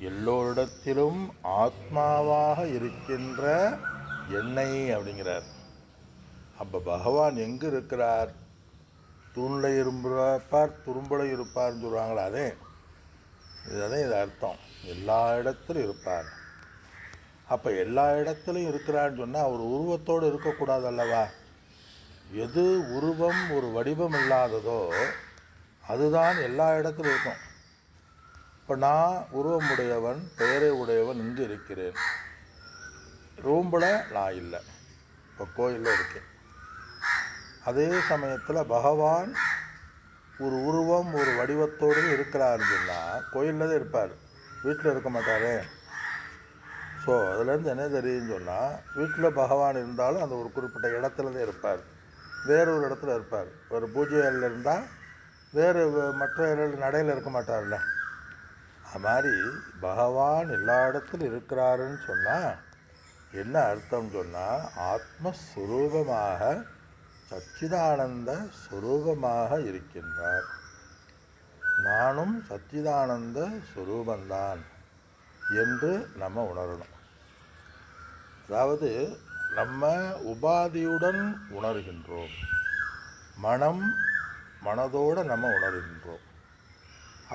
எல்லோரிடத்திலும் ஆத்மாவாக இருக்கின்ற என்னை அப்படிங்கிறார். அப்போ பகவான் எங்கே இருக்கிறார்? தூணில் இருப்பார் துரும்புல இருப்பார்னு சொல்லுவாங்களா அதே. இதுதான் இது அர்த்தம். எல்லா இடத்திலும் இருப்பார். அப்போ எல்லா இடத்துலையும் இருக்கிறான்னு சொன்னால் அவர் உருவத்தோடு இருக்கக்கூடாது அல்லவா எது உருவம் ஒரு வடிவம் இல்லாததோ அதுதான் எல்லா இடத்துலையும் இருக்கும். இப்போ நான் உருவமுடையவன் பெயரை உடையவன் இங்கு இருக்கிறேன். ரூம்பில் நான் இல்லை. இப்போ கோயிலில் இருக்கேன். அதே சமயத்தில் பகவான் ஒரு உருவம் ஒரு வடிவத்தோடு இருக்கிறாருன்னு சொன்னால் கோயிலில் தான் இருப்பார். வீட்டில் இருக்க மாட்டாரே. ஸோ அதுலேருந்து என்ன தெரியுதுன்னு சொன்னால் வீட்டில் பகவான் இருந்தாலும் அந்த ஒரு குறிப்பிட்ட இடத்துல தான் இருப்பார். வேறு ஒரு இடத்துல இருப்பார். ஒரு பூஜை இருந்தால் வேறு மற்ற இடத்துல நடையில் இருக்க மாட்டார்ல. அது மாதிரி பகவான் எல்லா இடத்துலையும் இருக்கிறாருன்னு சொன்னால் என்ன அர்த்தம் சொன்னால் ஆத்மஸ்வரூபமாக சச்சிதானந்த ஸ்வரூபமாக இருக்கின்றார். நானும் சச்சிதானந்த ஸ்வரூபந்தான் என்று நம்ம உணரணும். அதாவது நம்ம உபாதியுடன் உணர்கின்றோம். மனம் மனதோடு நம்ம உணர்கின்றோம்.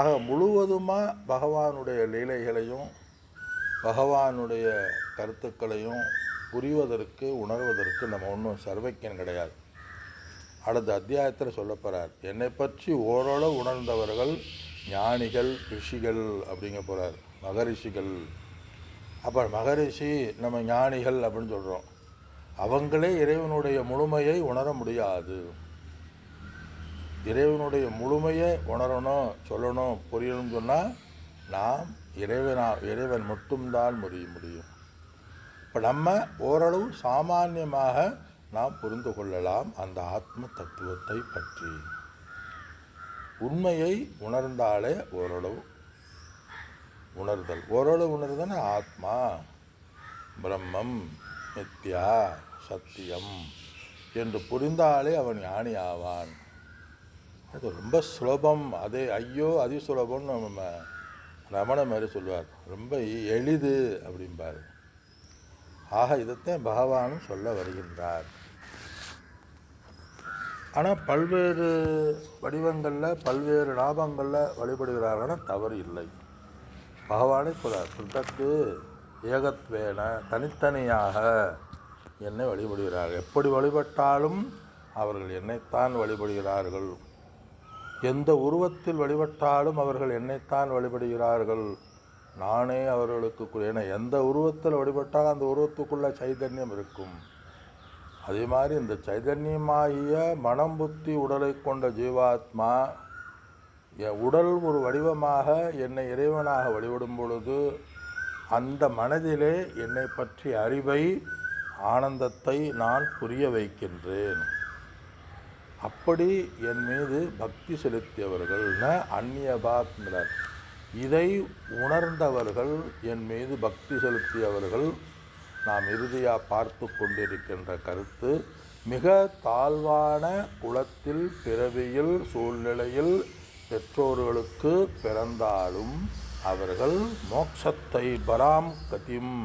ஆக முழுவதுமாக பகவானுடைய லீலைகளையும் பகவானுடைய கருத்துக்களையும் புரிவதற்கு உணர்வதற்கு நம்ம ஒன்றும் சர்வைக்கன் கிடையாது. அடுத்த அத்தியாயத்தில் சொல்லப்போகிறார் என்னை பற்றி ஓரளவு உணர்ந்தவர்கள் ஞானிகள் ரிஷிகள் அப்படிங்க போகிறார் மகரிஷிகள். அப்போ மகரிஷி நம்ம ஞானிகள் அப்படின்னு சொல்கிறோம் அவங்களே இறைவனுடைய முழுமையை உணர முடியாது. இறைவனுடைய முழுமையை உணரணும் சொல்லணும் புரியணும்னு சொன்னால் நாம் இறைவனா இறைவன் மட்டும்தான் முடிய முடியும். இப்போ நம்ம ஓரளவு சாமானியமாக நாம் புரிந்து கொள்ளலாம் அந்த ஆத்ம தத்துவத்தை பற்றி. உண்மையை உணர்ந்தாலே ஓரளவு உணர்தல். ஓரளவு உணர்தல் ஆத்மா. பிரம்மம் நித்யா சத்தியம் என்று புரிந்தாலே அவன் ஞானி ஆவான் அது ரொம்ப சுலபம். அதே ஐயோ அதி சுலபம்னு நம்ம ரமண மாதிரி சொல்லுவார். ரொம்ப எளிது அப்படிம்பார். ஆக இதைத்தான் பகவானும் சொல்ல வருகின்றார். ஆனால் பல்வேறு வடிவங்களில் பல்வேறு லாபங்களில் வழிபடுகிறார்கள்னா தவறு இல்லை. பகவானே சொல்கிறார் சுத்தத்து ஏகத்வேன தனித்தனியாக என்னை வழிபடுகிறார்கள். எப்படி வழிபட்டாலும் அவர்கள் என்னைத்தான் வழிபடுகிறார்கள். எந்த உருவத்தில் வழிபட்டாலும் அவர்கள் என்னைத்தான் வழிபடுகிறார்கள்? நானே அவர்களுக்கு ஏன்னா எந்த உருவத்தில் வழிபட்டாலும் அந்த உருவத்துக்குள்ள சைதன்யம் இருக்கும். அதே மாதிரி இந்த சைதன்யமாகிய மனம் புத்தி உடலை கொண்ட ஜீவாத்மா என் உடல் ஒரு வடிவமாக என்னை இறைவனாக வழிபடும் பொழுது அந்த மனதிலே என்னை பற்றிய அறிவை ஆனந்தத்தை நான் புரிய வைக்கின்றேன். அப்படி என் மீது பக்தி செலுத்தியவர்கள் அந்நியபாத்மிரர். இதை உணர்ந்தவர்கள் என் மீது பக்தி செலுத்தியவர்கள் நாம் இறுதியாக பார்த்து கொண்டிருக்கின்ற கருத்து மிக தாழ்வான குலத்தில் பிறவியில் சூழ்நிலையில் பெற்றோர்களுக்கு பிறந்தாலும் அவர்கள் மோட்சத்தை பராம் கதிம்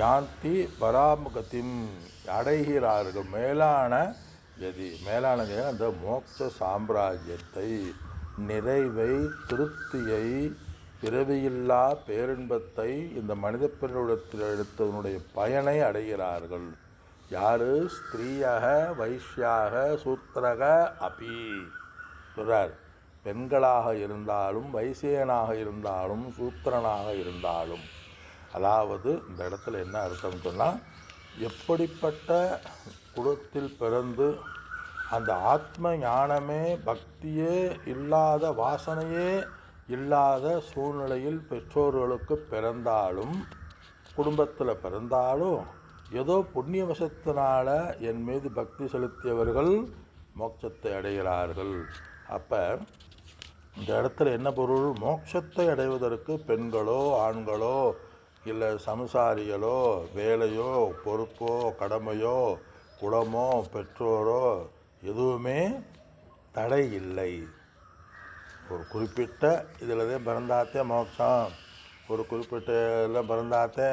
யாந்தி பராமுகத்தின் அடைகிறார்கள். மேலான எதி மேலானது அந்த மோட்ச சாம்ராஜ்யத்தை நிறைவை திருப்தியை பிறவியில்லா பேரின்பத்தை இந்த மனித பெருடத்தில் எடுத்ததனுடைய பயனை அடைகிறார்கள். யார்? ஸ்திரீயாக வைஷ்யாக சூத்திரக அபி. சொல்கிறார் பெண்களாக இருந்தாலும் வைசியனாக இருந்தாலும் சூத்திரனாக இருந்தாலும். அதாவது இந்த இடத்துல என்ன அர்த்தம் சொன்னால் எப்படிப்பட்ட குலத்தில் பிறந்து அந்த ஆத்ம ஞானமே பக்தியே இல்லாத வாசனையே இல்லாத சூழ்நிலையில் பெற்றோர்களுக்கு பிறந்தாலும் குடும்பத்தில் பிறந்தாலும் ஏதோ புண்ணிய வசத்தினால் என் மீது பக்தி செலுத்தியவர்கள் மோட்சத்தை அடைகிறார்கள். அப்போ இந்த இடத்துல என்ன பொருள்? மோட்சத்தை அடைவதற்கு பெண்களோ ஆண்களோ இல்லை சம்சாரிகளோ வேலையோ பொறுப்போ கடமையோ குலமோ பெற்றோரோ எதுவுமே தடை இல்லை. ஒரு குறிப்பிட்ட இதில் தான் பிறந்தாத்தே மோட்சம். ஒரு குறிப்பிட்ட இதில் பிறந்தாத்தே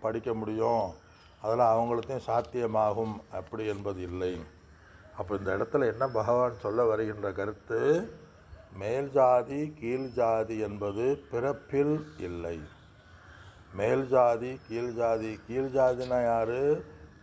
படிக்க முடியும். அதெல்லாம் அவங்களுக்கும் சாத்தியமாகும் அப்படி என்பது இல்லை. அப்போ இந்த இடத்துல என்ன பகவான் சொல்ல வருகின்ற கருத்து? மேல் ஜாதி கீழ் ஜாதி என்பது பிறப்பில் இல்லை. மேல் ஜாதி கீழ் ஜாதி கீழ் ஜாதினா யார்?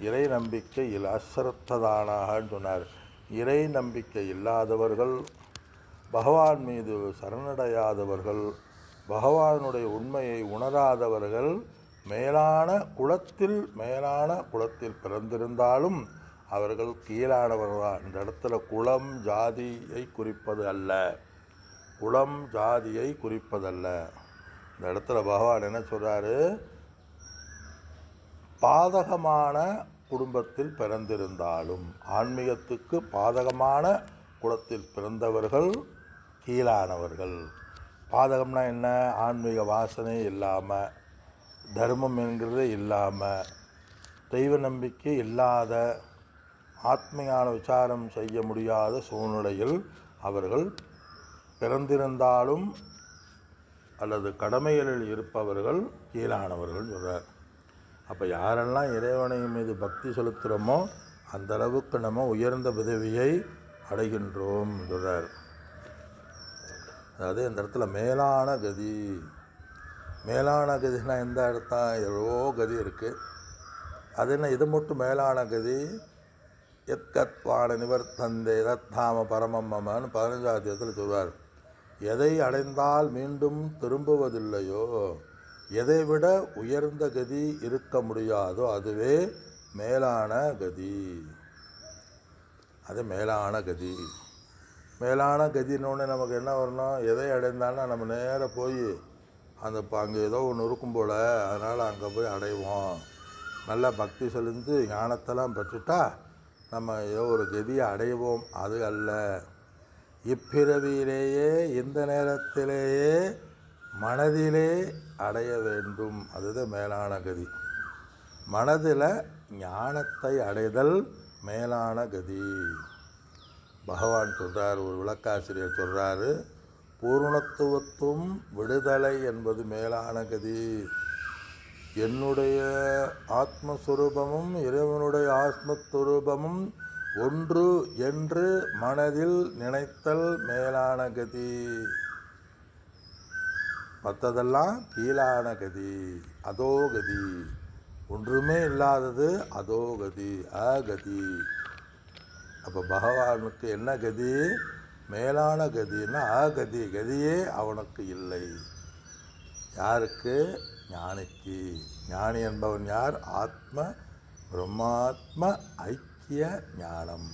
இறை நம்பிக்கையில் இல்லை சொன்னார். இறை நம்பிக்கை இல்லாதவர்கள் பகவான் மீது சரணடையாதவர்கள் பகவானுடைய உண்மையை உணராதவர்கள் மேலான குளத்தில் மேலான குளத்தில் பிறந்திருந்தாலும் அவர்கள் கீழானவர்களாக இந்த இடத்துல குளம் ஜாதியை குறிப்பது அல்ல. குளம் ஜாதியை குறிப்பதல்ல. இந்த இடத்துல பகவான் என்ன சொல்கிறாரு பாதகமான குடும்பத்தில் பிறந்திருந்தாலும் ஆன்மீகத்துக்கு பாதகமான குலத்தில் பிறந்தவர்கள் கீழானவர்கள். பாதகம்னா என்ன? ஆன்மீக வாசனை இல்லாமல் தர்மம் என்கிறது இல்லாமல் தெய்வ நம்பிக்கை இல்லாத ஆத்மீயான விசாரம் செய்ய முடியாத சூழ்நிலையில் அவர்கள் பிறந்திருந்தாலும் அல்லது கடமைகளில் இருப்பவர்கள் கீழானவர்கள் சொல்கிறார் அப்போ யாரெல்லாம் இறைவனை மீது பக்தி செலுத்துகிறோமோ அந்த அளவுக்கு நம்ம உயர்ந்த பதவியை அடைகின்றோம் சொல்கிறார் அதாவது இந்த இடத்துல மேலான கதி. மேலான கதினா எந்த இடத்தான் எவ்வளோ கதி இருக்குது அது என்ன இது மட்டும் மேலான கதி? எத்கத்வான நிவர்த்தந்தே தத்தாம பரமம் மமன்னு பதினஞ்சாத்தியத்தில் சொல்வார் எதை அடைந்தால் மீண்டும் திரும்புவதில்லையோ எதை விட உயர்ந்த கதி இருக்க முடியாதோ அதுவே மேலான கதி. அது மேலான கதி. மேலான கதினோடனே நமக்கு என்ன வரணும்? எதை அடைந்தாலும் நம்ம நேராக போய் அந்த இப்போ அங்கே ஏதோ ஒன்று இருக்கும் போல் அதனால் அங்கே போய் அடைவோம். நல்லா பக்தி செலுந்து ஞானத்தெல்லாம் பெற்றுட்டா நம்ம ஏதோ ஒரு கதியை அடைவோம். அது அல்ல. இப்பிறவியிலேயே இந்த நேரத்திலேயே மனதிலே அடைய வேண்டும். அதுதான் மேலான கதி. மனதில் ஞானத்தை அடைதல் மேலான கதி. பகவான் சொல்கிறார் ஒரு விளக்காசிரியர் சொல்கிறாரு பூர்ணத்துவத்தும் விடுதலை என்பது மேலான கதி. என்னுடைய ஆத்மஸ்வரூபமும் இறைவனுடைய ஆத்மஸ்வரூபமும் ஒன்று என்று மனதில் நினைத்தல் மேலான கதி. மற்றதெல்லாம் கீழான கதி அதோகதி ஒன்றுமே இல்லாதது அதோகதி அகதி அப்போ பகவானுக்கு என்ன கதி? மேலான கதின்னா அகதி கதியே அவனுக்கு இல்லை. யாருக்கு? ஞானிக்கு. ஞானி என்பவன் யார்? ஆத்ம பிரம்மாத்ம ஐக்கிய ஞானம்.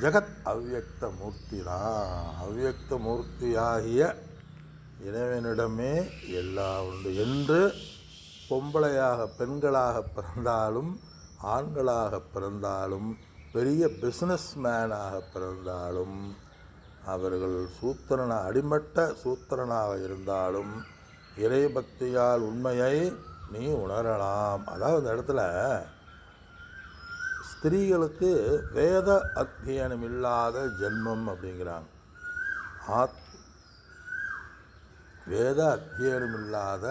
ஜெகத் அவ்யக்த மூர்த்தி தான் அவ்யக்த மூர்த்தியாகிய இறைவனிடமே எல்லா உண்டு. என்று பொம்பளையாக பெண்களாக பிறந்தாலும் ஆண்களாக பிறந்தாலும் பெரிய பிஸ்னஸ் மேனாக பிறந்தாலும் அவர்கள் சூத்திரன அடிமட்ட சூத்திரனாக இருந்தாலும் இறைபக்தியால் உண்மையை நீ உணரலாம். அதாவது இந்த இடத்துல ஸ்திரீகளுக்கு வேத அத்தியனம் இல்லாத ஜென்மம் அப்படிங்கிறாங்க. ஆத் வேத அத்தியனம் இல்லாத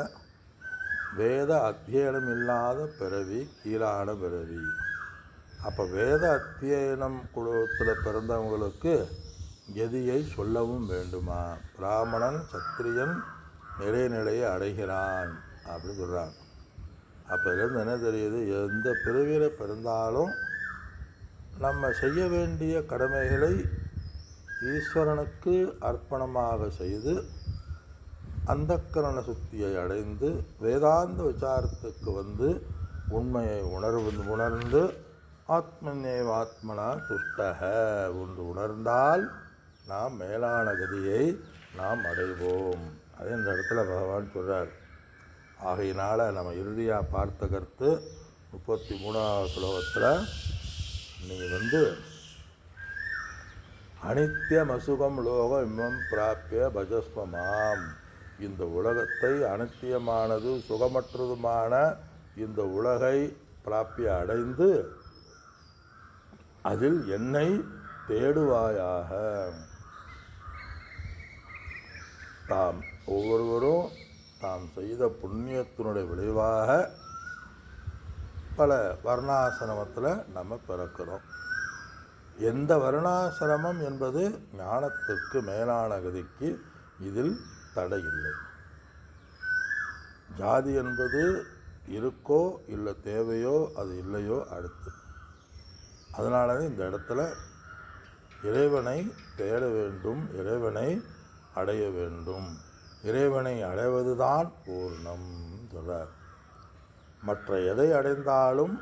வேத அத்தியனம் இல்லாத பிறவி கீழான பிறவி. அப்போ வேத அத்தியனம் குழுவத்தில் பிறந்தவங்களுக்கு கதியை சொல்லவும் வேண்டுமா? பிராமணன் சத்திரியன் நிறைநிலையை அடைகிறான் அப்படின்னு சொல்கிறாங்க அப்போதுலேருந்து என்ன தெரியுது? எந்த பிறவியில் பிறந்தாலும் நம்ம செய்ய வேண்டிய கடமைகளை ஈஸ்வரனுக்கு அர்ப்பணமாக செய்து அந்தக்கரண சுத்தியை அடைந்து வேதாந்த விசாரத்துக்கு வந்து உண்மையை உணர்வு உணர்ந்து ஆத்மநேவ ஆத்மனா துஷ்டக ஒன்று உணர்ந்தால் நாம் மேலான கதியை நாம் அடைவோம். அதே இந்த இடத்துல பகவான் சொல்கிறார் ஆகையினால் நம்ம இறுதியாக பார்த்த கருத்து முப்பத்தி மூணாவது ஸ்லோகத்தில் நீ வந்து அனித்தியம் அசுகம் லோகம் இம்மம் பிராப்பிய பஜஸ்வமாம் இந்த உலகத்தை அனித்தியமானது சுகமற்றதுமான இந்த உலகை பிராப்பி அடைந்து அதில் என்னை தேடுவாயாக. தாம் ஒவ்வொருவரும் தாம் செய்த புண்ணியத்தினுடைய விளைவாக பல வர்ணாசிரமத்தில் நம்ம பிறக்கிறோம். எந்த வருணாசிரமம் என்பது ஞானத்திற்கு மேலான கதிக்கு இதில் தடை இல்லை ஜாதி என்பது இருக்கோ இல்லை தேவையோ அது இல்லையோ அடுத்து. அதனால தான் இந்த இடத்துல இறைவனை தேட வேண்டும் இறைவனை அடைய வேண்டும். இறைவனை அடைவதுதான் பூர்ணம் சொல்கிறார் மற்ற எதை அடைந்தாலும்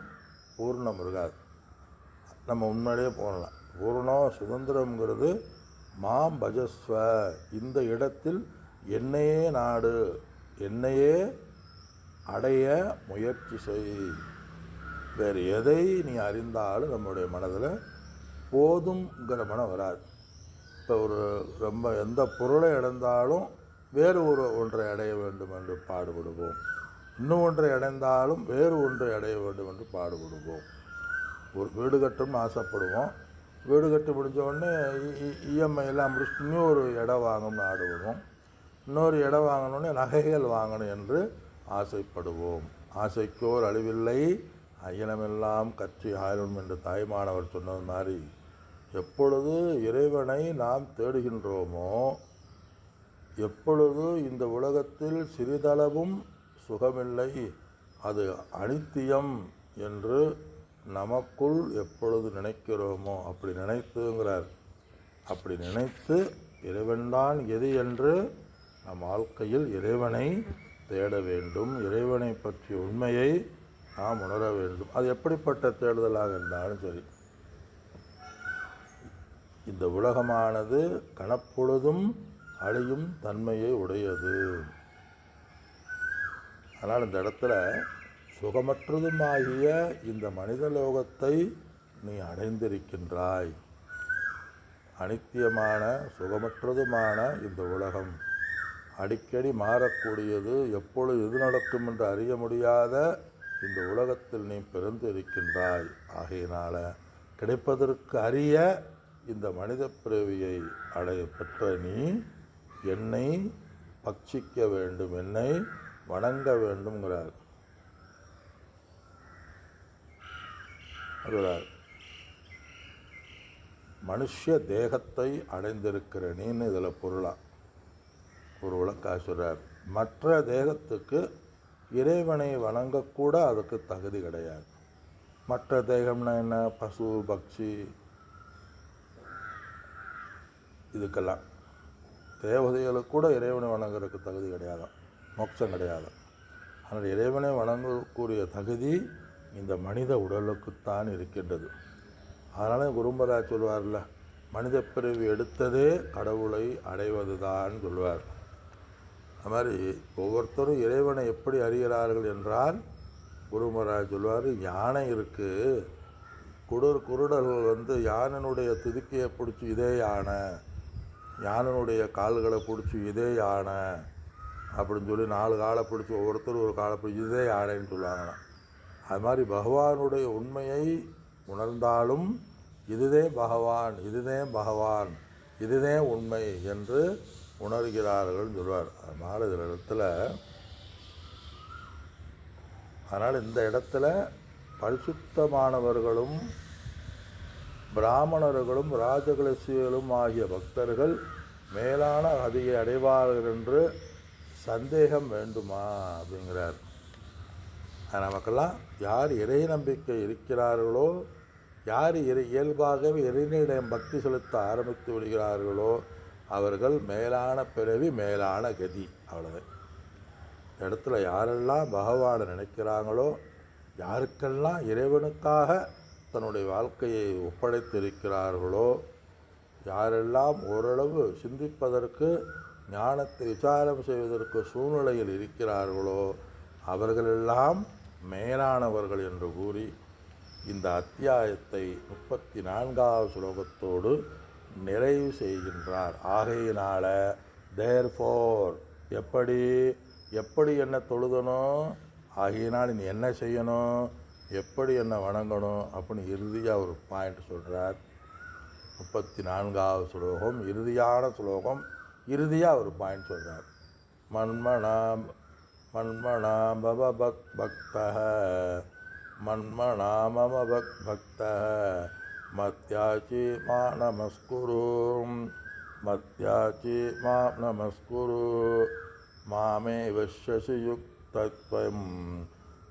பூர்ணம் இருக்காது. நம்ம உண்மையிலேயே போகலாம் பூர்ணம் சுதந்திரம்ங்கிறது மாம் பஜஸ்வ. இந்த இடத்தில் என்னையே நாடு என்னையே அடைய முயற்சி செய் வேறு எதை நீ அறிந்தாலும் நம்முடைய மனதில் போதுங்கிற மனம் வராது இப்போ ஒரு ரொம்ப எந்த பொருளை அடைந்தாலும் வேறு ஒரு ஒன்றை அடைய வேண்டும் என்று பாடுபடுவோம் இன்னும் ஒன்றை அடைந்தாலும் வேறு ஒன்றை அடைய வேண்டும் என்று பாடுபடுவோம் ஒரு வீடு கட்டணும்னு ஆசைப்படுவோம் வீடு கட்டி முடிஞ்ச உடனே இஎம்ஐ எல்லாம் முடிச்சுட்டு இன்னும் ஒரு இடம் வாங்கணும்னு ஆடுவோம் இன்னொரு இடம் வாங்கணும்னு நகைகள் வாங்கணும் என்று ஆசைப்படுவோம். ஆசைக்கோர் அழிவில்லை. அயனமெல்லாம் கற்றி ஆயிரும் என்று தாய்மானவர் சொன்னது மாதிரி எப்பொழுது இறைவனை நாம் தேடுகின்றோமோ எப்பொழுது இந்த உலகத்தில் சிறிதளவும் சுகமில்லை அது அனித்தியம் என்று நமக்குள் எப்பொழுது நினைக்கிறோமோ அப்படி நினைத்துங்கிறார். அப்படி நினைத்து இறைவன்தான் எது என்று நம் வாழ்க்கையில் இறைவனை தேட வேண்டும். இறைவனை பற்றிய உண்மையை நாம் உணர வேண்டும். அது எப்படிப்பட்ட தேடுதலாக இருந்தாலும் சரி. இந்த உலகமானது கணப்பொழுதும் அழியும் தன்மையை உடையது. அதனால் இந்த இடத்துல சுகமற்றதுமாகிய இந்த மனித லோகத்தை நீ அடைந்திருக்கின்றாய். அனித்தியமான சுகமற்றதுமான இந்த உலகம். அடிக்கடி மாறக்கூடியது எப்பொழுது எது நடக்கும் என்று அறிய முடியாத இந்த உலகத்தில் நீ பிறந்து இருக்கின்றாய். ஆகையினால கிடைப்பதற்கு அறிய இந்த மனித பிறவியை அடைய பெற்ற நீ என்னை பட்சிக்க வேண்டும் என்னை வணங்க வேண்டும்ங்கிறார். அதுவார் மனுஷ தேகத்தை அடைந்திருக்கிற நீன்னு இதில் பொருளாக ஒரு விளக்கா மற்ற தேகத்துக்கு இறைவனை வணங்கக்கூட அதுக்கு தகுதி கிடையாது. மற்ற தேகம்னா என்ன? பசு பக்ஷி இதுக்கெல்லாம். தேவதைகளுக்கு கூட இறைவனை வணங்குறதுக்கு தகுதி கிடையாது. மோட்சம் கிடையாது. ஆனால் இறைவனை வணங்கக்கூடிய தகுதி இந்த மனித உடலுக்குத்தான் இருக்கின்றது. அதனால் குரும்பராஜ் சொல்வார்ல மனித பிறவி எடுத்ததே கடவுளை அடைவதுதான் சொல்வார். அது மாதிரி ஒவ்வொருத்தரும் இறைவனை எப்படி அறிகிறார்கள் என்றால் குருமராஜ் சொல்வார் யானை இருக்குது குடர் குருடர்கள் வந்து யானையினுடைய துதுக்கியை பிடிச்சி இதே யானை யானையினுடைய கால்களை பிடிச்சி இதே யானை அப்படின்னு சொல்லி நாலு காலை பிடிச்சி ஒவ்வொருத்தரும் ஒரு காலை பிடிச்சி இதே யானைன்னு சொல்லுவாங்களாம். அது மாதிரி பகவானுடைய உண்மையை உணர்ந்தாலும் இதுதே பகவான் இதுதே பகவான் இதுதே உண்மை என்று உணர்கிறார்கள் சொல்வார். அதனால் இதில் இடத்துல அதனால் இந்த இடத்துல பரிசுத்தமானவர்களும் பிராமணர்களும் ராஜகலசிகளும் ஆகிய பக்தர்கள் மேலான அதிகை அடைவார்கள் என்று சந்தேகம் வேண்டுமா? அப்படிங்கிறார். நமக்கெல்லாம் யார் இறை நம்பிக்கை இருக்கிறார்களோ யார் இறை இயல்பாகவே இறைநிலையம் பக்தி செலுத்த ஆரம்பித்து விடுகிறார்களோ அவர்கள் மேலான பிறவி மேலான கதி. அவ்வளோதான் இடத்துல யாரெல்லாம் பகவானை நினைக்கிறாங்களோ யாருக்கெல்லாம் இறைவனுக்காக தன்னுடைய வாழ்க்கையை ஒப்படைத்திருக்கிறார்களோ யாரெல்லாம் ஓரளவு சிந்திப்பதற்கு ஞானத்தை விசாரம் செய்வதற்கு சூழ்நிலையில் இருக்கிறார்களோ அவர்களெல்லாம் மேலானவர்கள் என்று கூறி இந்த அத்தியாயத்தை முப்பத்தி நான்காவது ஸ்லோகத்தோடு நிறைவு செய்கின்றார். ஆகையினால தேர்ஃபோர் எப்படி எப்படி என்ன தொழுதணும்? ஆகையினால் நீ என்ன செய்யணும்? எப்படி என்ன வணங்கணும்? அப்படின்னு இறுதியாக ஒரு பாயிண்ட் சொல்கிறார் முப்பத்தி நான்காவது ஸ்லோகம் இறுதியான ஸ்லோகம் இறுதியாக ஒரு பாயிண்ட் சொல்கிறார் மன்மனாம் மன்மனாம் பவ பக் பக்த மன்மனாமம பக்த मत्याचि मा नमस्कुरु मत्याचि मा नमस्कुरु मामे वश्यसि युक्तत्वं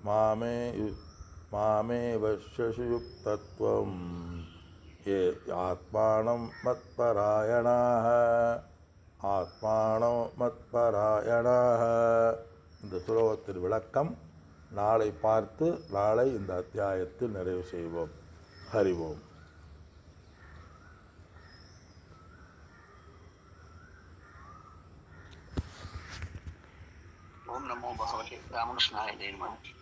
मामे यु मामे वश्यसि युक्तत्वं ये आत्मानं मत्परायणाः ஆத்மானோ மத்பராயணாக இந்த சுலோகத்தின் விளக்கம் நாளை பார்த்து நாளை இந்த அத்தியாயத்தில் நிறைவு செய்வோம் ஹரிவோம் 另外。